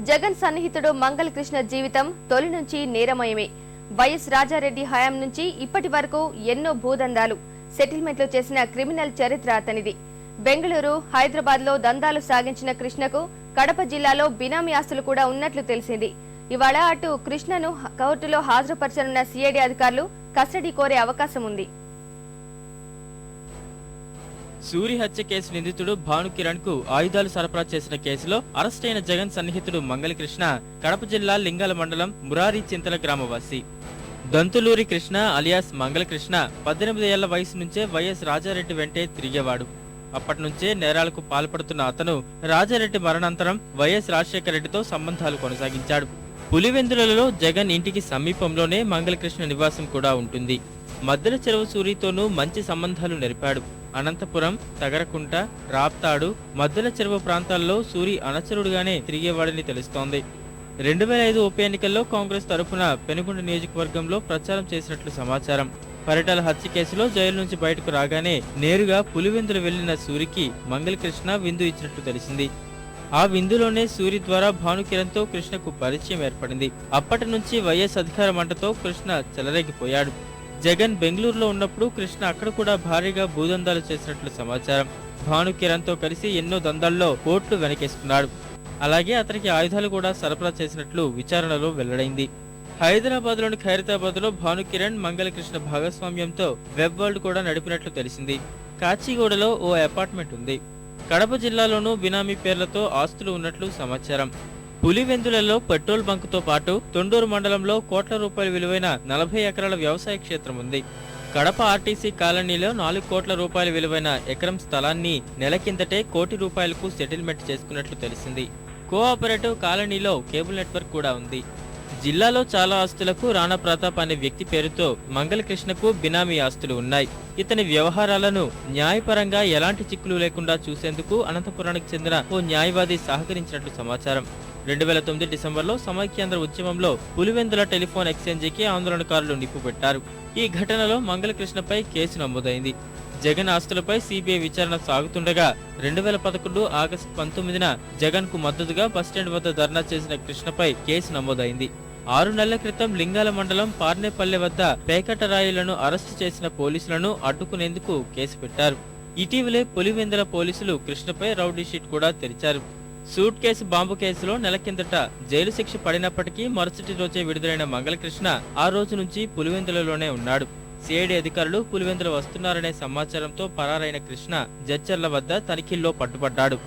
జగన్ సన్నిహితుడు మంగళ కృష్ణ జీవితం తొలి నుంచి నేరమయమే. వైఎస్ రాజారెడ్డి హయాం నుంచి ఇప్పటి వరకు ఎన్నో భూదందాలు సెటిల్మెంట్లు చేసిన క్రిమినల్ చరిత్ర అతనిది. బెంగళూరు హైదరాబాద్లో దందాలు సాగించిన కృష్ణకు కడప జిల్లాలో బినామీ ఆస్తులు కూడా ఉన్నట్లు తెలిసింది. ఇవాళ అటు కృష్ణను కోర్టులో హాజరుపరచనున్న సిఐడి అధికారులు కస్టడీ కోరే అవకాశం ఉంది సూరి హత్య కేసు నిందితుడు భాను కిరణ్కు ఆయుధాలు సరఫరా చేసిన కేసులో అరెస్ట్ అయిన జగన్ సన్నిహితుడు మంగళకృష్ణ కడప జిల్లా లింగాల మండలం మురారి చింతల గ్రామవాసి. దంతులూరి కృష్ణ అలియాస్ మంగళకృష్ణ పద్దెనిమిది ఏళ్ళ వయసు నుంచే వైఎస్ రాజారెడ్డి వెంటే తిరిగేవాడు. అప్పటి నుంచే నేరాలకు పాల్పడుతున్న అతను రాజారెడ్డి మరణాంతరం వైఎస్ రాజశేఖర రెడ్డితో సంబంధాలు కొనసాగించాడు. పులివెందులలో జగన్ ఇంటికి సమీపంలోనే మంగళకృష్ణ నివాసం కూడా ఉంటుంది. మద్దెల చెరువు సూరితోనూ మంచి సంబంధాలు నెరిపాడు. అనంతపురం తగరకుంట రాప్తాడు మద్దెల చెరువు ప్రాంతాల్లో సూరి అనచరుడుగానే తిరిగేవాడని తెలుస్తోంది. రెండు వేల ఐదు ఉప ఎన్నికల్లో కాంగ్రెస్ తరఫున పెనుగొండ నియోజకవర్గంలో ప్రచారం చేసినట్లు సమాచారం. పరిటాల హత్య కేసులో జైలు నుంచి బయటకు రాగానే నేరుగా పులివెందులు వెళ్ళిన సూరికి మంగళకృష్ణ విందు ఇచ్చినట్లు తెలిసింది. ఆ విందులోనే సూరి ద్వారా భానుకిరణ్తో కృష్ణకు పరిచయం ఏర్పడింది. అప్పటి నుంచి వైఎస్ అధికార మంటతో కృష్ణ చెలరేగిపోయాడు. జగన్ బెంగళూరులో ఉన్నప్పుడు కృష్ణ అక్కడ కూడా భారీగా భూదందాలు చేసినట్లు సమాచారం. భానుకిరణ్తో కలిసి ఎన్నో దందాల్లో కోట్లు వెనకేసుకున్నాడు. అలాగే అతనికి ఆయుధాలు కూడా సరఫరా చేసినట్లు విచారణలో వెల్లడైంది. హైదరాబాద్లోని ఖైరతాబాద్లో భానుకిరణ్ మంగళకృష్ణ భాగస్వామ్యంతో వెబ్ వరల్డ్ కూడా నడిపినట్లు తెలిసింది. కాచిగూడలో ఓ అపార్ట్మెంట్ ఉంది. కడప జిల్లాలోనూ బినామీ పేర్లతో ఆస్తులు ఉన్నట్లు సమాచారం. పులివెందులలో పెట్రోల్ బంకుతో పాటు తొండూరు మండలంలో కోట్ల రూపాయల విలువైన నలభై ఎకరాల వ్యవసాయ క్షేత్రం ఉంది. కడప ఆర్టీసీ కాలనీలో నాలుగు కోట్ల రూపాయల విలువైన ఎకరం స్థలాన్ని నెల కిందటే కోటి రూపాయలకు సెటిల్మెంట్ చేసుకున్నట్లు తెలిసింది. కోఆపరేటివ్ కాలనీలో కేబుల్ నెట్వర్క్ కూడా ఉంది. జిల్లాలో చాలా ఆస్తులకు రాణా ప్రతాప్ అనే వ్యక్తి పేరుతో మంగళకృష్ణకు బినామీ ఆస్తులు ఉన్నాయి. ఇతని వ్యవహారాలను న్యాయపరంగా ఎలాంటి చిక్కులు లేకుండా చూసేందుకు అనంతపురానికి చెందిన ఓ న్యాయవాది సహకరించినట్లు సమాచారం. రెండు వేల తొమ్మిది డిసెంబర్లో సమైక్యాంధ్ర ఉద్యమంలో పులివెందుల టెలిఫోన్ ఎక్స్చేంజికి ఆందోళనకారులు నిప్పుపెట్టారు. ఈ ఘటనలో మంగళకృష్ణపై కేసు నమోదైంది. జగన్ ఆస్తులపై సిబిఐ విచారణ సాగుతుండగా రెండు వేల పదకొండు ఆగస్టు పంతొమ్మిదిన జగన్కు మద్దతుగా బస్టాండ్ వద్ద ధర్నా చేసిన కృష్ణపై కేసు నమోదైంది. ఆరు నెలల క్రితం లింగాల మండలం పార్నేపల్లె వద్ద పేకటరాయులను అరెస్టు చేసిన పోలీసులను అడ్డుకునేందుకు కేసు పెట్టారు. ఇటీవలే పులివెందుల పోలీసులు కృష్ణపై రౌడీ షీట్ కూడా తెరిచారు. సూట్ కేసు బాంబు కేసులో నెల కిందట జైలు శిక్ష పడినప్పటికీ మరుసటి రోజే విడుదలైన మంగళకృష్ణ ఆ రోజు నుంచి పులివెందులలోనే ఉన్నాడు. సిఐడి అధికారులు పులివెందులు వస్తున్నారనే సమాచారంతో పరారైన కృష్ణ జడ్చర్ల వద్ద తనిఖీల్లో పట్టుబడ్డాడు.